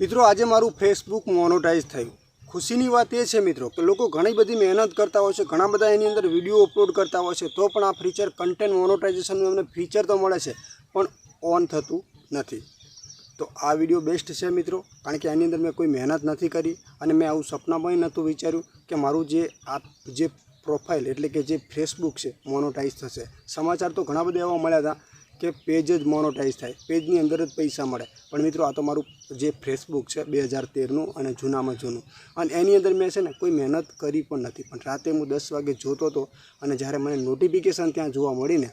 મિત્રો, આજે મારું ફેસબુક મોનોટાઈઝ થયું. ખુશીની વાત એ છે મિત્રો કે લોકો ઘણી બધી મહેનત કરતા હોય છે, ઘણા બધા એની અંદર વીડિયો અપલોડ કરતા હોય છે, તો પણ આ ફીચર કન્ટેન્ટ મોનોટાઇઝેશનનું એમને ફીચર તો મળે છે, પણ ઓન થતું નથી. તો આ વીડિયો બેસ્ટ છે મિત્રો, કારણ કે એની અંદર મેં કોઈ મહેનત નથી કરી અને મેં આવું સપનામાં નહોતું વિચાર્યું કે મારું જે આ જે પ્રોફાઇલ એટલે કે જે ફેસબુક છે મોનોટાઈઝ થશે. સમાચાર તો ઘણા બધા એવા મળ્યા હતા કે પેજ જ મોનોટાઈઝ થાય. પેજની અંદર જ પૈસા મળે. પણ મિત્રો, આ તો મારું જે ફેસબુક છે, બે હજાર તેરનું અને જૂનામાં જૂનું. અને એની અંદર મેં છે ને કોઈ મહેનત કરી પણ નથી. પણ રાતે હું દસ વાગે જોતો હતો અને જ્યારે મને નોટિફિકેશન ત્યાં જોવા મળીને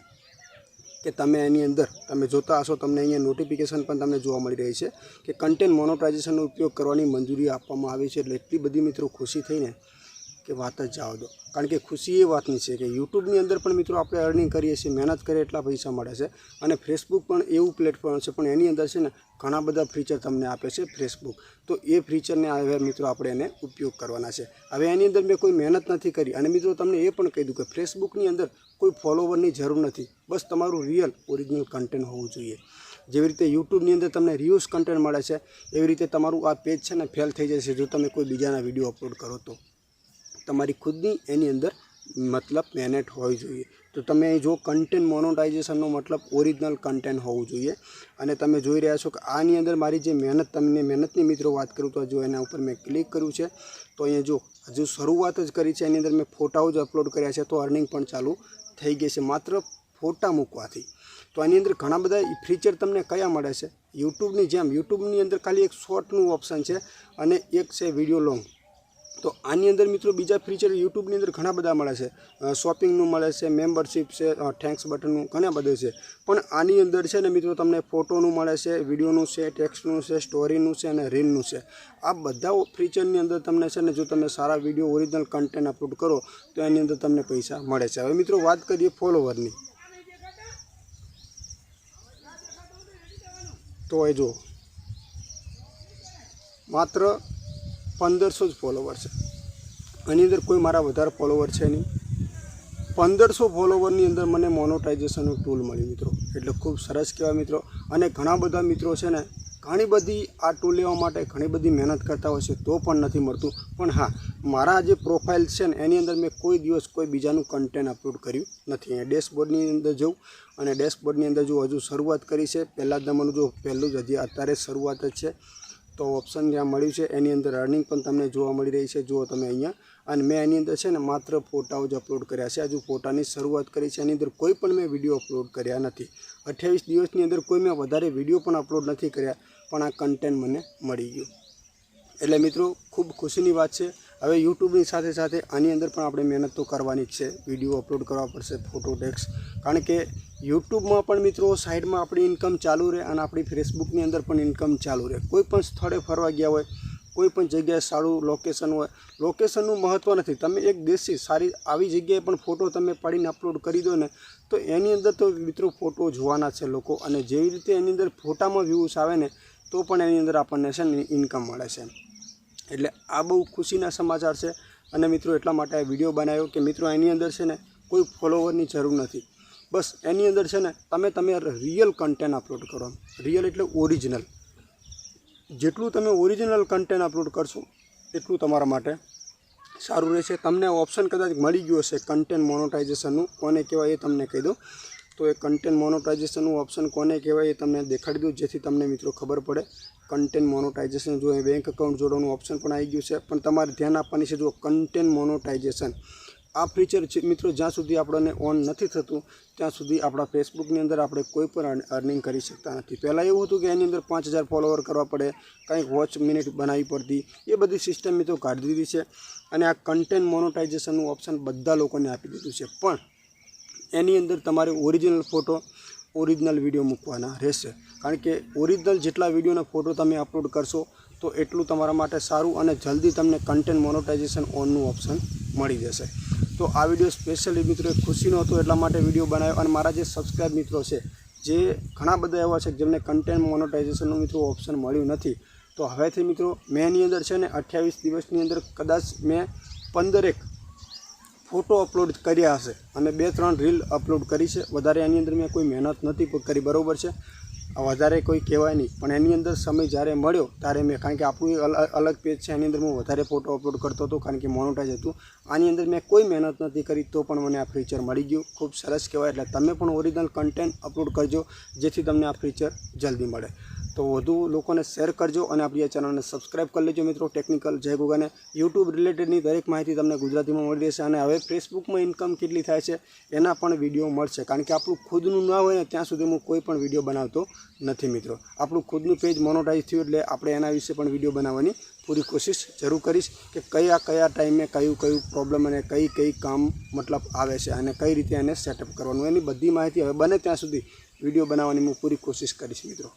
કે તમે એની અંદર, તમે જોતા હશો, તમને અહીંયા નોટિફિકેશન પણ તમને જોવા મળી રહી છે, કે કન્ટેન્ટ મોનોટાઇઝેશનનો ઉપયોગ કરવાની મંજૂરી આપવામાં આવી છે. એટલે એટલી બધી મિત્રો ખુશી થઈને કે વાત જ જવા દો. કારણ કે ખુશી એ વાતની છે કે યુટ્યુબની અંદર પણ મિત્રો આપણે અર્નિંગ કરીએ છીએ, મહેનત કરીએ એટલા પૈસા મળે છે. અને ફેસબુક પણ એવું પ્લેટફોર્મ છે, પણ એની અંદર છે ને ઘણા બધા ફીચર તમને આપે છે ફેસબુક તો એ ફીચરને હવે મિત્રો આપણે એને ઉપયોગ કરવાના છે. હવે એની અંદર મેં કોઈ મહેનત નથી કરી. અને મિત્રો તમને એ પણ કહી દઉં કે ફેસબુકની અંદર કોઈ ફોલોવરની જરૂર નથી. બસ તમારું રિયલ ઓરિજિનલ કન્ટેન્ટ હોવું જોઈએ. જેવી રીતે યુટ્યુબની અંદર તમને રિયુઝ કન્ટેન્ટ મળે છે, એવી રીતે તમારું આ પેજ છે ને ફેલ થઈ જશે જો તમે કોઈ બીજાના વીડિયો અપલોડ કરો તો. તમારી ખુદની એની અંદર મતલબ મહેનત હોવી જોઈએ. તો તમે જો કન્ટેન્ટ મોનોટાઇઝેશનનો મતલબ ઓરિજિનલ કન્ટેન્ટ હોવું જોઈએ અને તમે જોઈ રહ્યા છો કે આની અંદર મારી જે મહેનત, તમને મહેનતની મિત્રો વાત કરું તો જો એના ઉપર મેં ક્લિક કર્યું છે, તો અહીંયા જો હજુ શરૂઆત જ કરી છે, એની અંદર મેં ફોટાઓ જ અપલોડ કર્યા છે, તો અર્નિંગ પણ ચાલુ થઈ ગઈ છે, માત્ર ફોટા મૂકવાથી. તો આની અંદર ઘણા બધા ફીચર તમને કયા મળે છે? યુટ્યુબની જેમ યુટ્યુબની અંદર ખાલી એક શોર્ટનું ઓપ્શન છે અને એક છે વીડિયો લોંગ તો આની અંદર મિત્રો બીજા ફીચર યુટ્યુબની અંદર ઘણા બધા મળે છે. શોપિંગનું મળે છે મેમ્બરશિપ છે થેન્ક્સ બટનનું ઘણા બધું છે. પણ આની અંદર છે ને મિત્રો તમને ફોટોનું મળે છે, વિડીયોનું છે ટેક્સ્ટનું છે સ્ટોરીનું છે અને રીલનું છે. આ બધા ફીચરની અંદર તમને છે ને જો તમે સારા વીડિયો ઓરિજિનલ કન્ટેન્ટ અપલોડ કરો, તો એની અંદર તમને પૈસા મળે છે. હવે મિત્રો વાત કરીએ ફોલોવરની તો એ જો માત્ર પંદરસો જ ફોલોવર છે. એની અંદર કોઈ મારા વધારે ફોલોવર છે નહીં. પંદરસો ફોલોવરની અંદર મને મોનોટાઇઝેશનનું ટૂલ મળ્યું મિત્રો. એટલે ખૂબ સરસ કહેવાય મિત્રો. અને ઘણા બધા મિત્રો છે ને, ઘણી બધી આ ટૂલ લેવા માટે ઘણી બધી મહેનત કરતા હોય છે, તો પણ નથી મળતું. પણ હા, મારા જે પ્રોફાઇલ છે ને, એની અંદર મેં કોઈ દિવસ કોઈ બીજાનું કન્ટેન્ટ અપલોડ કર્યું નથી. અહીંયા ડેશબોર્ડની અંદર જવું અને ડેશબોર્ડની અંદર જો હજુ શરૂઆત કરી છે, પહેલાં જ તમારું જો પહેલું જ, હજી અત્યારે શરૂઆત જ છે. તો ઓપ્શન જ્યાં મળ્યું છે, એની અંદર અર્નિંગ પણ તમને જોવા મળી રહી છે, જુઓ તમે અહીંયા. અને મેં એની અંદર છે ને માત્ર ફોટાઓ જ અપલોડ કર્યા છે. હજુ ફોટાની શરૂઆત કરી છે, એની અંદર કોઈ પણ મેં વીડિયો અપલોડ કર્યા નથી. અઠ્યાવીસ દિવસની અંદર કોઈ મેં વધારે વીડિયો પણ અપલોડ નથી કર્યા, પણ આ કન્ટેન્ટ મને મળી ગયું. એટલે મિત્રો, ખૂબ ખુશીની વાત છે. હવે યુટ્યુબની સાથે સાથે આની અંદર પણ આપણે મહેનત તો કરવાની જ છે. વીડિયો અપલોડ કરવા પડશે, ફોટો, ટેક્સ. કારણ કે યુટ્યુબમાં પણ મિત્રો સાઈડમાં આપણી ઇન્કમ ચાલુ રહે અને આપણી ફેસબુકની અંદર પણ ઇન્કમ ચાલુ રહે. કોઈ પણ સ્થળે ફરવા ગયા હોય, કોઈ પણ જગ્યાએ સારું લોકેશન હોય લોકેશનનું મહત્ત્વ નથી. તમે એક દેશી સારી આવી જગ્યાએ પણ ફોટો તમે પાડીને અપલોડ કરી દો ને, તો એની અંદર તો મિત્રો ફોટો જોવાના છે લોકો. અને જેવી રીતે એની અંદર ફોટામાં વ્યૂઝ આવે ને, તો પણ એની અંદર આપણને છે ને ઇન્કમ મળે છે. એટલે આ બહુ ખુશીના સમાચાર છે. અને મિત્રો, એટલા માટે આ વીડિયો બનાવ્યો કે મિત્રો, એની અંદર છે ને કોઈ ફોલોવરની જરૂર નથી. બસ, એની અંદર છે ને તમે તમે રિયલ કન્ટેન્ટ અપલોડ કરો. રિયલ એટલે ઓરિજિનલ જેટલું તમે ઓરિજિનલ કન્ટેન્ટ અપલોડ કરશો, એટલું તમારા માટે સારું રહેશે. તમને ઓપ્શન કદાચ મળી ગયું હશે કન્ટેન્ટ મોનોટાઇઝેશનનું કોને કહેવાય એ તમને કહી દઉં. તો એ કન્ટેન્ટ મોનોટાઇઝેશનનું ઓપ્શન કોને કહેવાય એ તમને દેખાડી દઉં, જેથી તમને મિત્રો ખબર પડે. કન્ટેન્ટ મોનોટાઇઝેશન જો બેંક એકાઉન્ટ જોડવાનું ઓપ્શન પણ આવી ગયું છે. પણ તમારે ધ્યાન આપવાની છે, જો કન્ટેન્ટ મોનોટાઇઝેશન આ ફીચર છે, મિત્રો, જ્યાં સુધી આપણને ઓન નથી થતું, ત્યાં સુધી આપણા ફેસબુકની અંદર આપણે કોઈ પણ અર્નિંગ કરી શકતા નથી. પહેલાં એવું હતું કે એની અંદર પાંચ હજાર ફોલોવર કરવા પડે, કંઈક વોચ મિનિટ બનાવવી પડતી. એ બધી સિસ્ટમ મિત્રો કાઢી દીધી છે અને આ કન્ટેન્ટ મોનોટાઇઝેશનનું ઓપ્શન બધા લોકોને આપી દીધું છે. પણ એની અંદર તમારે ઓરિજિનલ ફોટો ઓરિજિનલ વીડિયો મૂકવાના રહેશે. કારણ કે ઓરિજિનલ જેટલા વિડીયોના ફોટો તમે અપલોડ કરશો, તો એટલું તમારા માટે સારું અને જલ્દી તમને કન્ટેન્ટ મોનોટાઇઝેશન ઓનનું ઓપ્શન મળી જશે. તો આ વીડિયો સ્પેશિયલી મિત્રો ખુશીનો હતો, એટલા માટે વીડિયો બનાવ્યો. અને મારા જે સબસ્ક્રાઈબ મિત્રો છે, જે ઘણા બધા એવા છે જેમને કન્ટેન્ટ મોનોટાઇઝેશનનું મિત્રો ઓપ્શન મળ્યું નથી, તો હવેથી મિત્રો મેની અંદર છે ને અઠ્યાવીસ દિવસની અંદર કદાચ મેં પંદરેક ફોટો અપલોડ કર્યા હશે અને બે ત્રણ રીલ અપલોડ કરી છે. વધારે એની અંદર મેં કોઈ મહેનત નથી કરી, બરાબર છે? વધારે કોઈ કહેવાય નહીં. પણ એની અંદર સમય જ્યારે મળ્યો, ત્યારે મેં કારણ કે આપણું અલ- અલગ પેજ છે, એની અંદર હું વધારે ફોટો અપલોડ કરતો હતો, કારણ કે મોનોટાઈઝ હતું. આની અંદર મેં કોઈ મહેનત નથી કરી, તો પણ મને આ ફીચર મળી ગયું. ખૂબ સરસ કહેવાય. એટલે તમે પણ ઓરિજિનલ કન્ટેન્ટ અપલોડ કરજો, જેથી તમને આ ફીચર જલ્દી મળે. તો વધુ લોકોને શેર કરજો અને આપણી આ ચેનલને સબસ્ક્રાઇબ કરી લેજો મિત્રો. ટેકનિકલ જય ગોગાને. યુટ્યુબ રિલેટેડની દરેક માહિતી તમને ગુજરાતીમાં મળી રહેશે અને હવે ફેસબુકમાં ઇન્કમ કેટલી થાય છે એના પણ વીડિયો મળશે. કારણ કે આપણું ખુદનું ના હોય ને ત્યાં સુધી હું કોઈ પણ વીડિયો બનાવતો નથી મિત્રો. આપણું ખુદનું પેજ મોનોટાઈઝ થયું એટલે આપણે એના વિશે પણ વીડિયો બનાવવાની પૂરી કોશિશ જરૂર કરીશ કે કયા કયા ટાઈમે કયું કયું પ્રોબ્લેમ અને કઈ કઈ કામ મતલબ આવે છે અને કઈ રીતે એને સેટઅપ કરવાનું. એની બધી માહિતી હવે બને ત્યાં સુધી વીડિયો બનાવવાની હું પૂરી કોશિશ કરીશ મિત્રો.